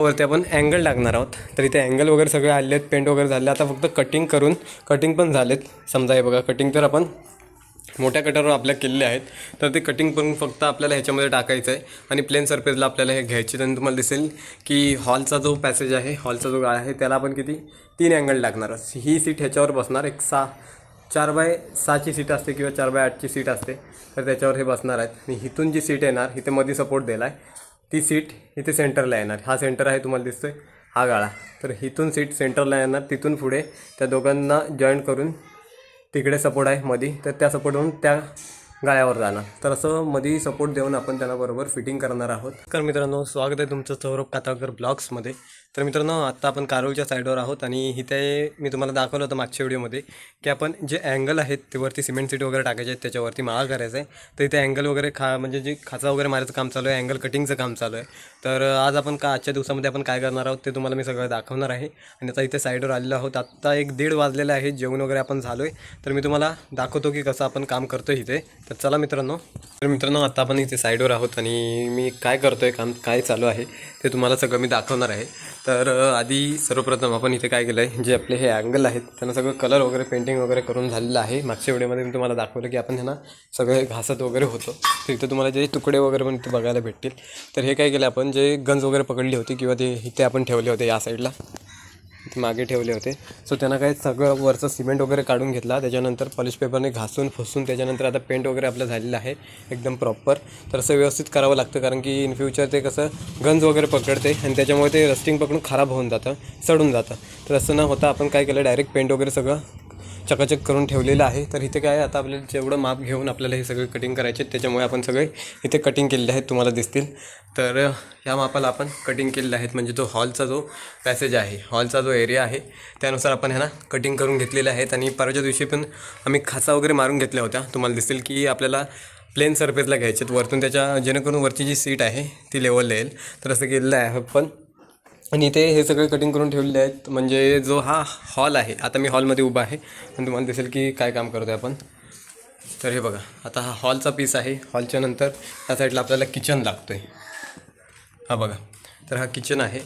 वरती आपण अँगल टाकणार आहोत. तर इथे अँगल वगैरे सगळे आले आहेत पेंट वगैरे झाले. आता फक्त कटिंग करून कटिंग पण झालेत. समजा हे बघा कटिंग तर आपण मोठ्या कटरवर आपल्या केलेले आहेत. तर ते कटिंग करून फक्त आपल्याला ह्याच्यामध्ये टाकायचं आहे आणि प्लेन सरफेसला आपल्याला हे घ्यायचे. तर तुम्हाला दिसेल की हॉलचा जो पॅसेज आहे हॉलचा जो गाळा आहे त्याला आपण किती? तीन अँगल टाकणार आहोत. ही सीट ह्याच्यावर बसणार. एक सहा चार बाय सहाची सीट असते किंवा चार बाय आठची सीट असते. तर त्याच्यावर हे बसणार आहेत. आणि इथून जी सीट येणार इथे मध्ये सपोर्ट दिला आहे ती सीट इथे सेंटरला येणार. हा सेंटर आहे तुम्हाला दिसतो आहे हा गाळा. तर इथून सीट सेंटरला येणार तिथून पुढे त्या दोघांना जॉईंट करून तिकडे सपोर्ट आहे मधी. तर त्या सपोर्टवरून त्या गाळ्यावर जाणार. तर असं मधी सपोर्ट देऊन आपण त्यांना बरोबर फिटिंग करणार आहोत. तर मित्रांनो स्वागत आहे तुमचं सौरभ कातावकर ब्लॉग्समध्ये तर मित्रांनो आत्ता आपण कारोलच्या साईडवर आहोत आणि इथे मी तुम्हाला दाखवलं होतं मागच्या व्हिडिओमध्ये की आपण जे अँगल आहेत ते वरती सिमेंट सीट वगैरे टाकायचे आहेत त्याच्यावरती माळा करायचा आहे. तर इथे अँगल वगैरे खा म्हणजे जे खाचा वगैरे मारायचं काम चालू आहे अँगल कटिंगचं काम चालू आहे. तर आज आपण का आजच्या दिवसामध्ये आपण काय करणार आहोत ते तुम्हाला मी सगळं दाखवणार आहे. आणि आता इथे साईडवर आलेलो आहोत. आत्ता एक दीड वाजलेलं आहे जेवण वगैरे आपण झालो आहे तर मी तुम्हाला दाखवतो की कसं आपण काम करतो इथे. तर चला मित्रांनो. तर मित्रांनो आता आपण इथे साईडवर आहोत आणि मी काय करतो आहे काम काय चालू आहे ते तुम्हाला सगळं मी दाखवणार आहे. तर आधी सर्वप्रथम आपण इथे काय केलं आहे जे आपले हे अँगल आहेत त्यांना सगळं कलर वगैरे पेंटिंग वगैरे करून झालेलं आहे. मागच्या व्हिडिओमध्ये मी तुम्हाला दाखवलं की आपण ह्यांना सगळे घासत वगैरे होतो. तर इथे तुम्हाला जे तुकडे वगैरे पण इथे बघायला भेटतील. तर हे काय केलं आपण जे गंज वगैरे पकडली होती किंवा ते इथे आपण ठेवले होते या साईडला मागे ठेवले होते. सो त्यांना काय सगळं वरचं सिमेंट वगैरे काढून घेतला. त्याच्यानंतर पॉलिश पेपरने घासून फुसून त्याच्यानंतर आता पेंट वगैरे आपलं झालेलं आहे. एकदम प्रॉपर तर असं व्यवस्थित करावं लागतं कारण की इन फ्युचर ते कसं गंज वगैरे पकडते आणि त्याच्यामुळे ते रस्टिंग पकडून खराब होऊन जातं सडून जातं. तर असं न होता आपण काय केलं डायरेक्ट पेंट वगैरे सगळं चकाचक करून ठेवलेलं आहे. तर इथे काय आता आपल्याला जेवढं माप घेऊन आपल्याला हे सगळे कटिंग करायचे आहेत, त्याच्यामुळे आपण सगळे इथे कटिंग केलेले आहेत तुम्हाला दिसतील. तर ह्या मापाला आपण कटिंग केलेलं आहेत म्हणजे तो हॉलचा जो पॅसेज आहे हॉलचा जो एरिया आहे त्यानुसार आपण ह्यांना कटिंग करून घेतलेले आहेत. आणि परवाच्या दिवशी पण आम्ही खाचा वगैरे मारून घेतल्या होत्या. तुम्हाला दिसतील की आपल्याला प्लेन सरफेसला घ्यायचे आहेत. वरतून त्याच्या जेणेकरून वरची जी सीट आहे ती लेवलला येईल तर असं केलेलं आहे पण आणि इथे हे सगळे कटिंग करून ठेवलेले आहेत. म्हणजे जो हा हॉल आहे आता मी हॉलमध्ये उभा आहे पण तुम्हाला दिसेल की काय काम करतो आहे आपण. तर हे बघा आता हा हॉलचा पीस आहे हॉलच्या नंतर ह्या साईडला आपल्याला किचन लागतो आहे हा बघा तर हा किचन आहे.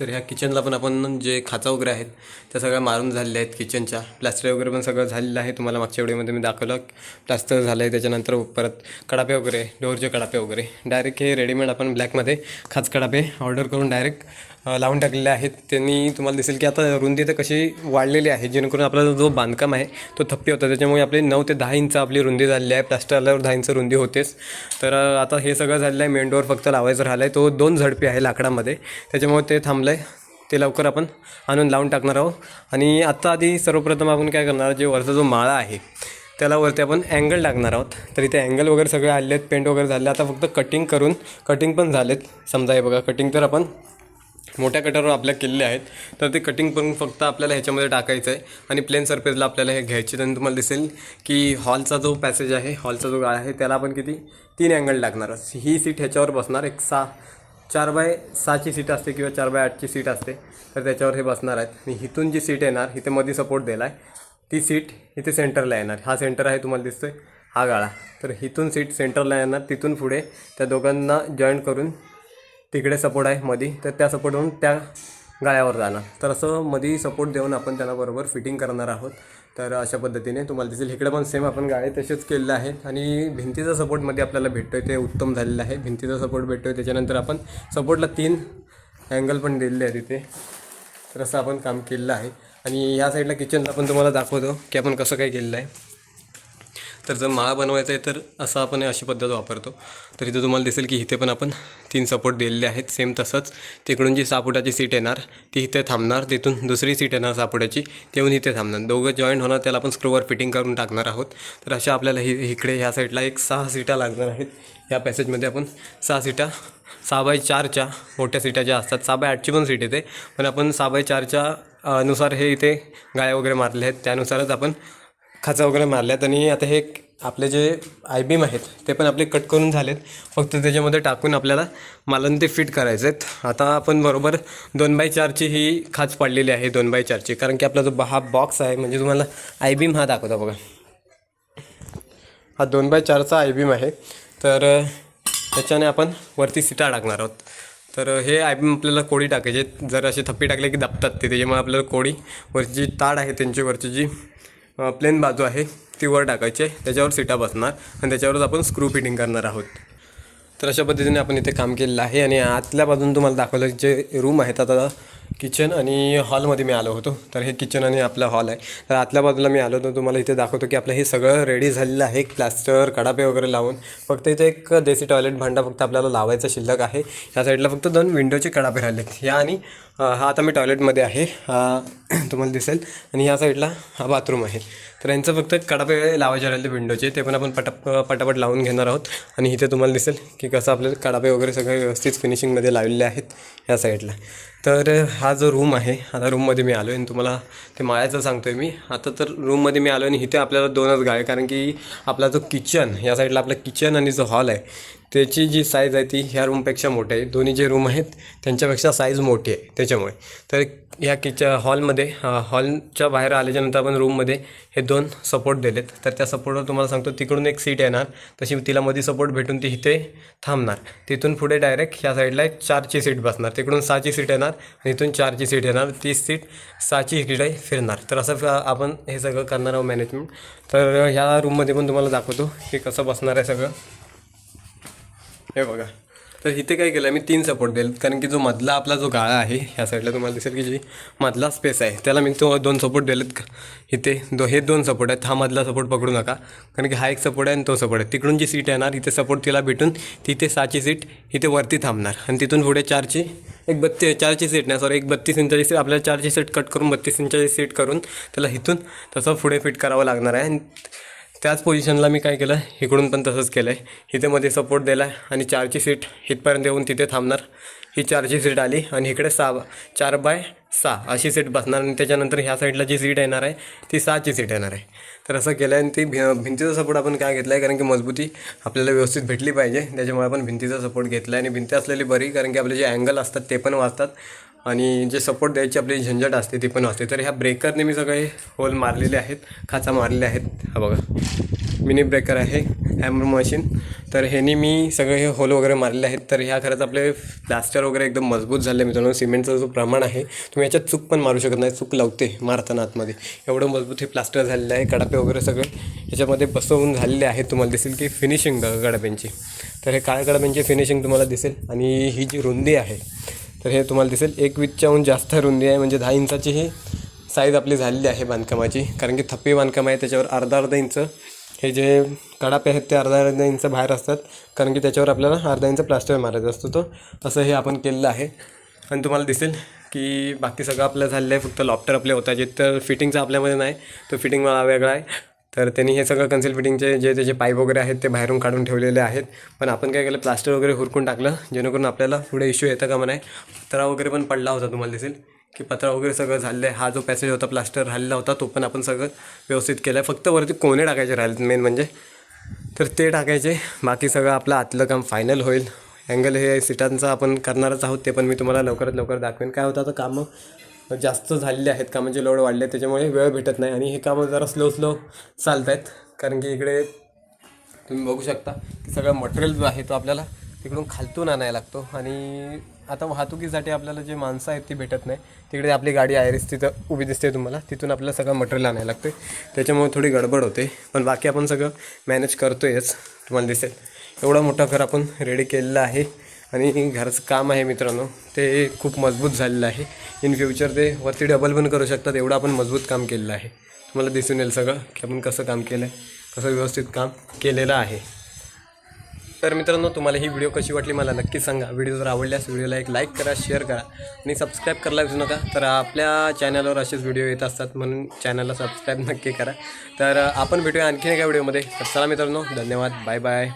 तर ह्या किचनला पण आपण जे खाचा वगैरे आहेत त्या सगळ्या मारून झालेल्या आहेत किचनच्या प्लास्टर वगैरे पण सगळं झालेलं आहे तुम्हाला मागच्या व्हिडिओमध्ये मी दाखवलं. प्लास्टर झालं आहे त्याच्यानंतर परत कडापे वगैरे डोअरचे कडापे वगैरे. डायरेक्ट हे रेडीमेड आपण ब्लॅकमध्ये खाच कडापे ऑर्डर करून डायरेक्ट लावून टाकलेले आहेत. त्यांनी तुम्हाला दिसेल की आता रुंदी तर कशी वाढलेली आहे. जेणेकरून आपला जो बांधकाम आहे तो थप्पी होता. त्याच्यामुळे आपले नऊ ते दहा इंच आपली रुंदी झालेली आहे. प्लास्टर आल्यावर दहा इंच रुंदी होतेच. तर आता हे सगळं झालेलं आहे. मेन डोअर फक्त लावायचं राहिलं आहे तो दोन झडपी आहे लाकडामध्ये. त्याच्यामुळे ते थांबलं आहे ते लवकर आपण आणून लावून टाकणार आहोत. आणि आत्ता आधी सर्वप्रथम आपण काय करणार जे वरचा जो माळा आहे त्याला वरती आपण अँगल टाकणार आहोत. तर इथे अँगल वगैरे सगळे आले आहेत पेंट वगैरे झाले. आता फक्त कटिंग करून कटिंग पण झालेत. समजा हे बघा कटिंग तर आपण मोठ्या कटरवर आपल्या केलेले आहेत. तर ते कटिंग करून फक्त आपल्याला ह्याच्यामध्ये टाकायचं आहे. आणि प्लेन सरफेसला आपल्याला हे घ्यायचे आणि तुम्हाला दिसेल की हॉलचा जो पॅसेज आहे हॉलचा जो गाळा आहे त्याला आपण किती? तीन अँगल टाकणार ही सीट ह्याच्यावर बसणार. एक सहा चार बाय सहाची सीट असते किंवा चार बाय आठची सीट असते. तर त्याच्यावर हे बसणार आहेत. आणि इथून जी सीट येणार इथे मध्ये सपोर्ट दिला आहे ती सीट इथे सेंटरला येणार. हा सेंटर आहे तुम्हाला दिसतोय हा गाळा. तर इथून सीट सेंटरला येणार तिथून पुढे त्या दोघांना जॉईंट करून तिकडे सपोर्ट आहे मधी तर त्या सपोर्टवरून त्या गाळ्यावर जाणार तर असं मधी सपोर्ट देऊन आपण त्यांना बरोबर फिटिंग करणार आहोत. तर अशा पद्धतीने तुम्हाला दिसेल इकडे पण सेम आपण गाळे तसेच केलेले आहेत. आणि भिंतीचा सपोर्टमध्ये आपल्याला भेटतो आहे ते उत्तम झालेलं आहे. भिंतीचा सपोर्ट भेटतो आहे त्याच्यानंतर आपण सपोर्टला तीन अँगल पण दिलेले आहेत तिथे तर असं आपण काम केलेलं आहे. आणि ह्या साईडला किचनला पण तुम्हाला दाखवतो की आपण कसं काय केलेलं आहे. तर जर माळा बनवायचा आहे तर असं आपण अशी पद्धत वापरतो. तर इथं तुम्हाला दिसेल की इथे पण आपण तीन सपोर्ट दिलेले आहेत. सेम तसंच तिकडून जी सापुटाची सीट येणार ती इथे थांबणार. तिथून दुसरी सीट येणार सापुटाची तेवून इथे थांबणार. दोघं जॉईंट होणार त्याला आपण स्क्रूवर फिटिंग करून टाकणार आहोत. तर अशा आपल्याला हि इकडे ह्या साईडला एक सहा सीटा लागणार आहेत. या पॅसेजमध्ये आपण सहा सीटा सहा बाय चारच्या मोठ्या सीटा ज्या असतात सहा बाय आठची पण सीट येते. पण आपण सहा बाय चारच्या नुसार हे इथे गाया वगैरे मारले आहेत. त्यानुसारच आपण खाचा वगैरे मारल्यात आणि आता हे आपले जे आय बीम आहेत ते पण आपले कट करून झालेत. फक्त त्याच्यामध्ये टाकून आपल्याला मालन ते फिट करायचे आहेत आता आपण बरोबर दोन बाय चारची ही खाच पाडलेली आहे दोन बाय चारची. कारण की आपला जो हा बॉक्स आहे म्हणजे तुम्हाला आय बीम हा दाखवता बघा. हा दोन बाय चारचा आय बीम आहे. तर त्याच्याने आपण वरती सीटा टाकणार आहोत. तर हे आयबीम आपल्याला कोडी टाकायचे जर असे थप्पी टाकले की दाबतात ते त्याच्यामुळे आपल्याला कोडी वरची जी ताड आहे त्यांची वरची जी प्लेन बाजू आहे ती वर टाकायची आहे त्याच्यावर सीटा बसणार आणि त्याच्यावरच आपण स्क्रू फिटिंग करणार आहोत. तर अशा पद्धतीने आपण इथे काम केलेलं आहे आणि आतल्या बाजून तुम्हाला दाखवलं जे रूम आहेत आता किचन आणि हॉलमध्ये मी आलो होतो. तर हे किचन आणि आपला हॉल आहे. तर आतल्या बाजूला मी आलो होतो तुम्हाला इथे दाखवतो की आपलं हे सगळं रेडी झालेलं आहे प्लास्टर कडापे वगैरे लावून. फक्त इथे एक देसी टॉयलेट भांडा फक्त आपल्याला लावायचा शिल्लक आहे. या साईडला फक्त दोन विंडोचे कडापे राहिले ह्या आणि हा आता मी टॉयलेटमध्ये आहे. हा तुम्हाला दिसेल. आणि ह्या साईडला हा बाथरूम आहे. तर यांचं फक्त कडापे लावायचे राहिले विंडोचे ते पण आपण पटाप पटापट लावून घेणार आहोत. आणि इथे तुम्हाला दिसेल की कसं आपल्याला कडापे वगैरे सगळे व्यवस्थित फिनिशिंगमध्ये लावलेले आहेत या साईडला तर हा जो रूम आहे आता रूममध्ये मी आलो आहे आणि तुम्हाला ते माळ्याचं सांगतो आहे मी. आता तर रूममध्ये मी आलो आणि इथे आपल्याला दोनच गाय कारण की आपला जो किचन या साईडला आपलं किचन आणि जो हॉल आहे त्याची जी साईज आहे ती ह्या रूमपेक्षा मोठी आहे. दोन्ही जे रूम आहेत त्यांच्यापेक्षा साईज मोठी आहे त्याच्यामुळे. तर ह्या किच हॉलमध्ये हॉलच्या बाहेर आल्याच्यानंतर आपण रूममध्ये हे दोन सपोर्ट दिलेत. तर त्या सपोर्टवर तुम्हाला सांगतो तिकडून एक सीट येणार. तशी तिला मध्ये सपोर्ट भेटून ती इथे थांबणार. तिथून पुढे डायरेक्ट ह्या साईडला एक चारची सीट बसणार. तिकडून सहाची सीट येणार. आणि इथून चारची सीट येणार ती सीट सहाची इकडे फिरणार. तर असं आपण हे सगळं करणार आहोत मॅनेजमेंट तर ह्या रूममध्ये पण तुम्हाला दाखवतो की कसं बसणार आहे सगळं. हे बघा. तर इथे काय केलं मी तीन सपोर्ट दिले कारण की जो मधला आपला जो गाळा आहे ह्या साईडला तुम्हाला दिसेल की जी मधला स्पेस आहे त्याला मी तो दोन सपोर्ट दिलेत. इथे दो हे दोन सपोर्ट आहेत. हा मधला सपोर्ट पकडू नका. कारण की हा एक सपोर्ट आहे आणि तो सपोर्ट आहे. तिकडून जी सीट येणार इथे सपोर्ट तिला भेटून तिथे सहाची सीट इथे वरती थांबणार. आणि तिथून पुढे चारची एक बत्ती चारची सीट नाही सॉरी एक बत्तीस इंचाची सीट आपल्याला चारची सीट कट करून बत्तीस इंचाची सीट करून त्याला इथून तसं पुढे फिट करावं लागणार आहे. आणि त्याच पोझिशनला मी काय केलं इकडून पण तसंच केलं आहे इथे मध्ये सपोर्ट दिला आहे आणि चारची सीट इथपर्यंत येऊन तिथे थांबणार. ही चारची सीट आली आणि इकडे सहा चार बाय सहा अशी सीट बसणार आणि त्याच्यानंतर ह्या साईडला जी सीट येणार आहे ती सहाची सीट येणार आहे. तर असं केलं आहे आणि ती भि भिंतीचा सपोर्ट आपण काय घेतला आहे कारण की मजबूती आपल्याला व्यवस्थित भेटली पाहिजे. त्याच्यामुळे आपण भिंतीचा सपोर्ट घेतला आहे आणि भिंती असलेली बरी कारण की आपले जे अँगल असतात ते पण वाचतात. आणि जे सपोर्ट द्यायची आपली झंझट असते ती पण असते. तर ह्या ब्रेकरने मी सगळे होल मारलेले आहेत खाचा मारलेले आहेत. हा बघा. मिनी ब्रेकर आहे हॅमर मशीन तर ह्यानी मी सगळे हे होल वगैरे मारलेले आहेत. तर ह्या खरंच आपले प्लास्टर वगैरे एकदम मजबूत झाले मित्रांनो. सिमेंटचं जो प्रमाण आहे तुम्ही याच्यात चूक पण मारू शकत नाही. चूक लावते मारताना आतमध्ये. एवढं मजबूत हे प्लास्टर झालेलं आहे कडापे वगैरे सगळे याच्यामध्ये बसवून झालेले आहेत. तुम्हाला दिसेल की फिनिशिंग बघा गडाप्यांची तर हे काळ्या गडाप्यांची फिनिशिंग तुम्हाला दिसेल. आणि ही जी रुंदी आहे तर हे तुम्हाला दिसेल. एक विचच्याहून जास्त रुंदी आहे. म्हणजे दहा इंचाची ही साईज आपली झालेली आहे बांधकामाची. कारण की थप्पी बांधकाम आहे. त्याच्यावर अर्धा अर्धा इंच. हे जे कडापे आहेत ते अर्धा अर्धा इंच बाहेर असतात. कारण की त्याच्यावर आपल्याला अर्धा इंच प्लास्टर मारायचा असतो तो. असं हे आपण केलेलं आहे. आणि तुम्हाला दिसेल की बाकी सगळं आपलं झालेलं आहे. फक्त लॉप्टर आपले होता जे तर फिटिंगचा आपल्यामध्ये नाही तो फिटिंग मला वेगळा आहे. तर त्यांनी हे सगळं कन्सिल फिटिंगचे जे त्याचे पाईप वगैरे आहेत ते बाहेरून काढून ठेवलेले आहेत. पण आपण काय केलं प्लास्टर वगैरे हुरकून टाकलं जेणेकरून आपल्याला पुढे इश्यू येतं का म्हणाय. पत्रा वगैरे पण पडला होता तुम्हाला दिसेल की पत्रा वगैरे सगळं झालं आहे हा जो पॅसेज होता प्लास्टर राहिलेला होता तो पण आपण सगळं व्यवस्थित केलं आहे फक्त वरती कोणे टाकायचे राहिलेत मेन म्हणजे. तर ते टाकायचे. बाकी सगळं आपलं आतलं काम फायनल होईल. अँगल हे सीटांचं आपण करणारच आहोत ते पण मी तुम्हाला लवकरात लवकर दाखवेन. काय होतं आता कामं? जास्त झालेले आहेत कामाचे लोड वाढले त्याच्यामुळे वेळ भेटत नाही. आणि हे कामं जरा स्लो स्लो चालत आहेत कारण की इकडे तुम्ही बघू शकता की सगळा मटेरियल जो आहे तो आपल्याला तिकडून खालतून आणायला लागतो. आणि आता वाहतुकीसाठी आपल्याला जे माणसं आहेत ती भेटत नाही. तिकडे आपली गाडी आयरिस तिथं उभी दिसते तुम्हाला. तिथून आपल्याला सगळं मटेरियल आणायला लागते त्याच्यामुळे थोडी गडबड होते. पण बाकी आपण सगळं मॅनेज करतोयच तुम्हाला दिसेल. एवढा मोठा घर आपण रेडी केलेला आहे. आणि घराचं काम आहे मित्रांनो ते खूप मजबूत झालेलं आहे. इन फ्युचर ते वरती डबल पण करू शकतात एवढं आपण मजबूत काम केलेलं आहे. तुम्हाला दिसून येईल सगळं की आपण कसं काम केलं आहे कसं व्यवस्थित काम केलेलं आहे. तर मित्रांनो तुम्हाला ही व्हिडिओ कशी वाटली मला नक्की सांगा. व्हिडिओ जर आवडल्यास व्हिडिओला एक लाईक करा शेअर करा आणि सबस्क्राईब करायला विसरू नका. तर आपल्या चॅनलवर असेच व्हिडिओ येत असतात म्हणून चॅनलला सबस्क्राईब नक्की करा. तर आपण भेटूया आणखीन एका व्हिडिओमध्ये तर चला मित्रांनो धन्यवाद. Bye bye